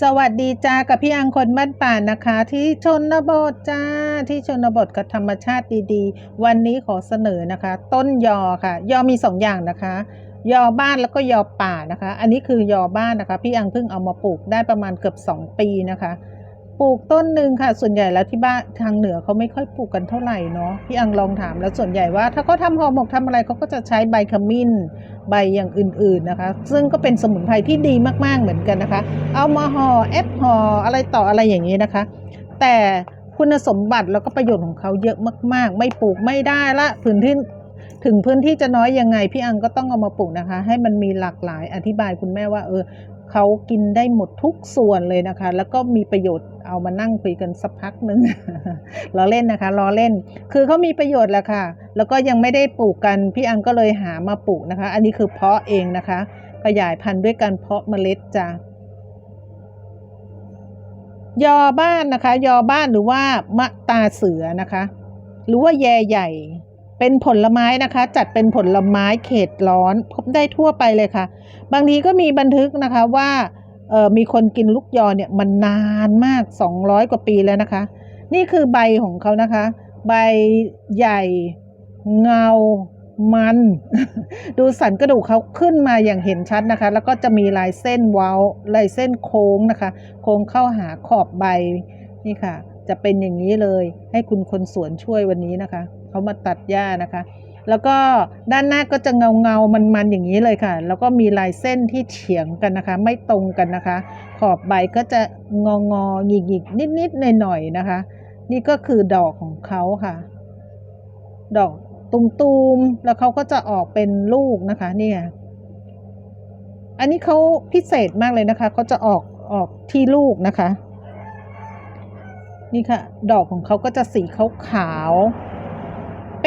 สวัสดีจ้ากับพี่อังคนบ้านป่านะคะ ที่ชนบทจ้าที่ชนบทกับธรรมชาติดีๆ วันนี้ขอเสนอนะคะ ต้นยอค่ะ ยอมีสองอย่างนะคะ ยอบ้านแล้วก็ยอป่านะคะ อันนี้คือยอบ้านนะคะ พี่อังเพิ่งเอามาปลูกได้ประมาณเกือบ 2 ปีนะคะ ปลูกต้นหนึ่งค่ะ ส่วนใหญ่แล้วที่บ้านทางเหนือเขาไม่ค่อยปลูกกันเท่าไหร่เนาะพี่อังลองถามแล้วส่วนใหญ่ว่า ถ้าเขาทำห่อหมกทำอะไรเขาก็จะใช้ใบขมิ้น ใบอย่างอื่นๆนะคะ ซึ่งก็เป็นสมุนไพรที่ดีมากๆเหมือนกันนะคะ เอามาห่อแอปห่ออะไรต่ออะไรอย่างนี้นะคะ แต่คุณสมบัติแล้วก็ประโยชน์ของเขาเยอะมาก ๆ ไม่ปลูกไม่ได้ละพื้นที่ถึงพื้นที่จะน้อยยังไงพี่อังก็ต้องเอามาปลูกนะคะ ให้มันมีหลากหลายอธิบายคุณแม่ว่าเออ เขากินได้หมดทุกส่วนเลยนะคะ แล้วก็มีประโยชน์เอามานั่งคุยกันสักพักหนึ่งล้อเล่นนะคะล้อเล่น คือเขามีประโยชน์แหละค่ะ แล้วก็ยังไม่ได้ปลูกกันพี่อังก็เลยหามาปลูกนะคะ อันนี้คือเพาะเองนะคะ ขยายพันธุ์ด้วยการเพาะเมล็ดจ้ะยอบ้านนะคะ ยอบ้านหรือว่ามะตาเสือนะคะ หรือว่าแยใหญ่ เป็นผลไม้นะคะ จัดเป็นผลไม้เขตร้อน พบได้ทั่วไปเลยค่ะ บางทีก็มีบันทึกนะคะว่าเออมีคนกินลูกยอเนี่ยมันนานมาก 200 กว่าปีแล้วนะคะ นี่คือใบของเขานะคะ ใบใหญ่ เงา มัน ดูสันกระดูกเขาขึ้นมาอย่างเห็นชัดนะคะ แล้วก็จะมีลายเส้นเว้าลายเส้นโค้งนะคะ โค้งเข้าหาขอบใบนี่ค่ะ จะเป็นอย่างนี้เลย ให้คุณคนสวนช่วยวันนี้นะคะ เขามาตัดหญ้านะคะ แล้วก็ด้านหน้าก็จะเงาเงามันมันอย่างนี้เลยค่ะ แล้วก็มีลายเส้นที่เฉียงกันนะคะ ไม่ตรงกันนะคะ ขอบใบก็จะงองอหงิกหงิกนิดนิดหน่อยหน่อยๆนะคะ นี่ก็คือดอกของเขาค่ะ ดอกตุมๆแล้วเขาก็จะออกเป็นลูกนะคะเนี่ยอันนี้เขาพิเศษมากเลยนะคะเขาจะออกออกที่ลูกนะคะ นี่ค่ะ ดอกของเขาก็จะสีขาวๆ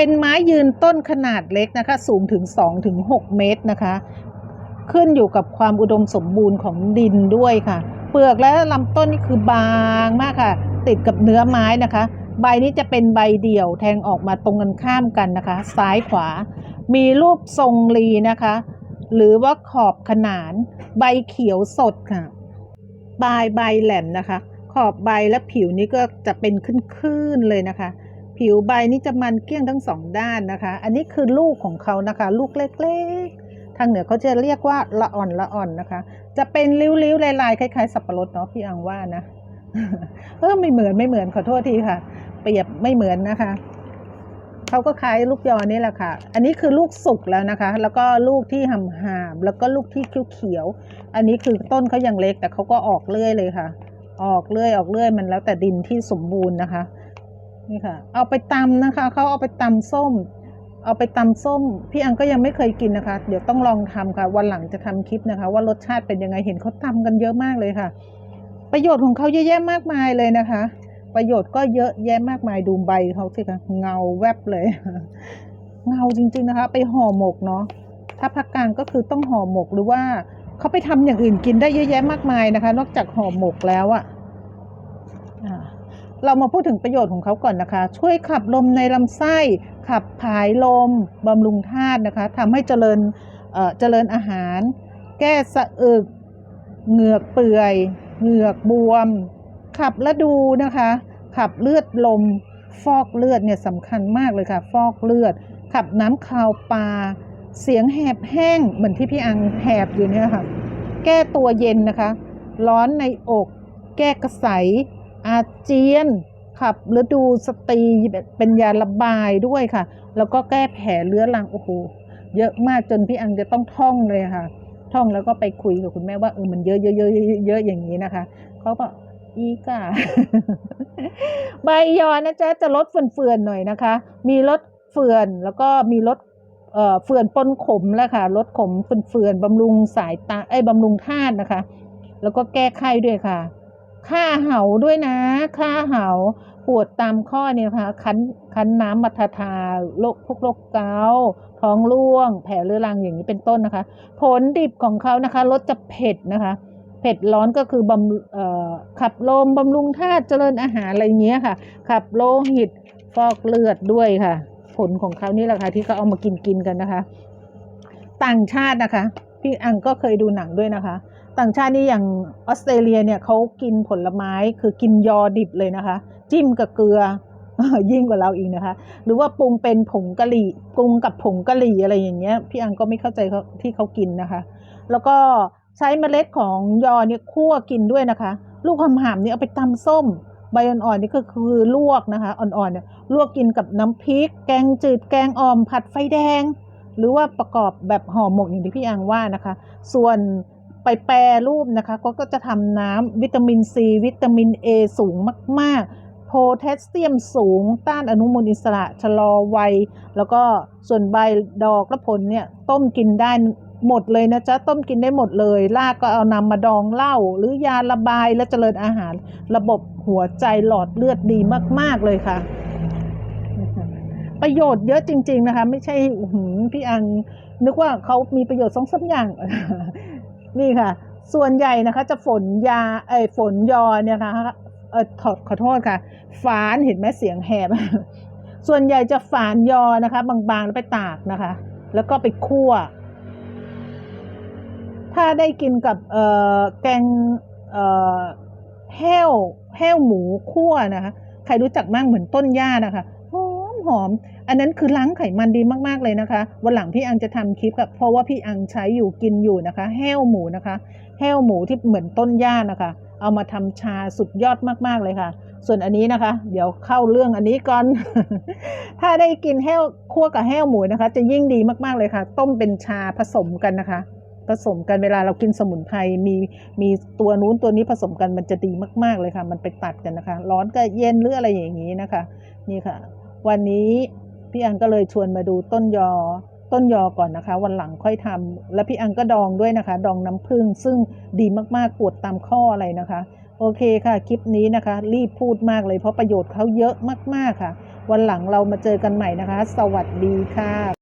เป็นไม้ยืนต้นขนาดเล็กนะคะ สูงถึง2ถึง6เมตรนะคะ ขึ้นอยู่กับความอุดมสมบูรณ์ของดินด้วยค่ะ เปลือกและลำต้นนี่คือบางมากค่ะ ติดกับเนื้อไม้นะคะ ใบนี้จะเป็นใบเดี่ยวแทงออกมาตรงกันข้ามกันนะคะ ซ้ายขวา มีรูปทรงรีนะคะ หรือว่าขอบขนาน ใบเขียวสดค่ะปลายใบแหลมนะคะ ขอบใบและผิวนี้ก็จะเป็นขึ้นๆเลยนะคะ ผิวใบนี้จะมันเกลี้ยงทั้งสองด้านนะคะ อันนี้คือลูกของเขานะคะ ลูกเล็กๆ ทางเหนือเขาจะเรียกว่าละอ่อนละอ่อนนะคะ จะเป็นริ้วๆลายๆคล้ายๆสับปะรดเนาะพี่อังว่านะเออไม่เหมือนไม่เหมือนขอโทษทีค่ะ เปรียบไม่เหมือนนะคะเขาก็คล้ายลูกยอนี่แหละค่ะ อันนี้คือลูกสุกแล้วนะคะ แล้วก็ลูกที่ห่ำหามแล้วก็ลูกที่เขียวๆอันนี้คือต้นเขายังเล็กแต่เขาก็ออกเรื่อยเลยค่ะ ออกเรื่อยออกเรื่อยมันแล้วแต่ดินที่สมบูรณ์นะคะ นี่ค่ะ เอาไปตำนะคะเขาเอาไปตำส้ม เอาไปตำส้ม พี่อังก็ยังไม่เคยกินนะคะ เดี๋ยวต้องลองทำค่ะ วันหลังจะทำคลิปนะคะ ว่ารสชาติเป็นยังไงเห็นเขาทำกันเยอะมากเลยค่ะ ประโยชน์ของเขาเยอะแยะมากมายเลยนะคะ ประโยชน์ก็เยอะแยะมากมายดูใบเขาสิคะเงาแวบเลย เงาจริง ๆนะคะ ไปห่อหมกเนาะถ้าภาคกลางก็คือต้องห่อหมกหรือว่าเขาไปทำอย่างอื่นกินได้เยอะแยะมากมายนะคะ นอกจากห่อหมกแล้วอะ่ะ เรามาพูดถึงประโยชน์ของเขาก่อนนะคะ ช่วยขับลมในลำไส้ ขับผายลมบำรุงธาตุนะคะทำให้เจริญเอ่อเจริญอาหาร แก้สะอึก เหงือกเปื่อย เหงือกบวม ขับและดูนะคะ ขับเลือดลม ฟอกเลือดเนี่ยสำคัญมากเลยค่ะ ฟอกเลือด ขับน้ำคาวปลา เสียงแหบแห้งเหมือนที่พี่อังแหบอยู่เนี่ยค่ะ แก้ตัวเย็นนะคะ ร้อนในอก แก้กระใส อาเจียนขับฤดูสตรีเป็นยาระบายด้วยค่ะ แล้วก็แก้แผลเรื้อรังโอ้โหเยอะมากจนพี่อังจะต้องท่องเลยค่ะ ท่องแล้วก็ไปคุยกับคุณแม่ว่าเออมันเยอะเยอะเยอะเยอะอย่างนี้นะคะเขาก็อีกาใบยอนะจ๊ะจะลดเฟื่อนๆหน่อยนะคะ มีลดเฟื่อนแล้วก็มีลดเอ่อเฟื่อนปนขมแล้วค่ะลดขมเฟื่อนๆบำรุงสายตาไอ้บำรุงธาตุนะคะ แล้วก็แก้ไข้ด้วยค่ะ ค่าเห่าด้วยนะ ค่าเห่าปวดตามข้อเนี่ยนะคะคันคันน้ำมัทธาโรคพวกโรคเกาต์ท้องร่วง แผลเรื้อรังอย่างนี้เป็นต้นนะคะ ผลดิบของเขานะคะรสจะเผ็ดนะคะ เผ็ดร้อนก็คือบำเอ่อขับลมบำรุงธาตุเจริญอาหารอะไรเงี้ยค่ะ ขับโลหิตฟอกเลือดด้วยค่ะ ผลของเขานี่แหละค่ะที่เขาเอามากินกินกันนะคะ ต่างชาตินะคะ พี่อังก็เคยดูหนังด้วยนะคะ ต่างชาตินี่อย่างออสเตรเลียเนี่ยเขากินผลไม้คือกินยอดิบเลยนะคะ จิ้มกับเกลือยิ่งกว่าเราอีกนะคะ หรือว่าปรุงเป็นผงกะหรี่ปรุงกับผงกะหรี่อะไรอย่างเงี้ยพี่อังก็ไม่เข้าใจเขาที่เขากินนะคะ แล้วก็ใช้เมล็ดของยอเนี่ยคั่วกินด้วยนะคะ ลูกหำหำเนี่ยเอาไปตำส้มใบอ่อนๆนี่ก็คือลวกนะคะ อ่อนๆเนี่ยลวกกินกับน้ำพริก แกงจืดแกงอ่อมผัดไฟแดง หรือว่าประกอบแบบห่อหมกอย่างที่พี่อังว่านะคะ ส่วน ไปแปรรูปนะคะ ก็ก็จะทำน้ำวิตามินซีวิตามิน A สูงมาก ๆ โพแทสเซียมสูง ต้านอนุมูลอิสระชะลอวัย แล้วก็ส่วนใบดอกและผลเนี่ยต้มกินได้หมดเลยนะจ๊ะ ต้มกินได้หมดเลยรากก็เอานำมาดองเหล้าหรือยาระบายและเจริญอาหาร ระบบหัวใจหลอดเลือดดีมาก ๆ เลยค่ะ ประโยชน์เยอะจริง ๆ นะคะ ไม่ใช่พี่อังนึกว่าเขามีประโยชน์สองสามอย่าง นี่ค่ะ ส่วนใหญ่นะคะจะฝนยาไอยฝนยอเนี่ยนะคะเออขอขอโทษค่ะ ฝานเห็นไหมเสียงแหบ ส่วนใหญ่จะฝานยอนะคะ บางๆแล้วไปตากนะคะ แล้วก็ไปคั่ว ถ้าได้กินกับเอ่อแกงเอ่อแห้วแห้วหมูคั่วนะคะ ใครรู้จักมั่งเหมือนต้นหญ้านะคะ หอม อันนั้นคือล้างไขมันดีมากๆเลยนะคะ วันหลังพี่อังจะทำคลิปกับเพราะว่าพี่อังใช้อยู่กินอยู่นะคะ แห้วหมูนะคะ แห้วหมูที่เหมือนต้นหญ้านะคะ เอามาทำชาสุดยอดมากๆเลยค่ะ ส่วนอันนี้นะคะ เดี๋ยวเข้าเรื่องอันนี้ก่อน ถ้าได้กินแห้วคั่วกับแห้วหมูนะคะ จะยิ่งดีมากๆเลยค่ะ ต้มเป็นชาผสมกันนะคะผสมกันเวลาเรากินสมุนไพรมีมีตัวนู้นตัวนี้ผสมกันมันจะดีมาก ๆเลยค่ะ มันไปตัดกันนะคะ ร้อนก็เย็นหรืออะไรอย่างนี้นะคะ นี่ค่ะ วันนี้พี่อังก็เลยชวนมาดูต้นยอ ต้นยอก่อนนะคะ วันหลังค่อยทำแล้วพี่อังก็ดองด้วยนะคะ ดองน้ำผึ้งซึ่งดีมากๆปวดตามข้ออะไรนะคะ โอเคค่ะ คลิปนี้นะคะ รีบพูดมากเลยเพราะประโยชน์เขาเยอะมากๆค่ะ วันหลังเรามาเจอกันใหม่นะคะ สวัสดีค่ะ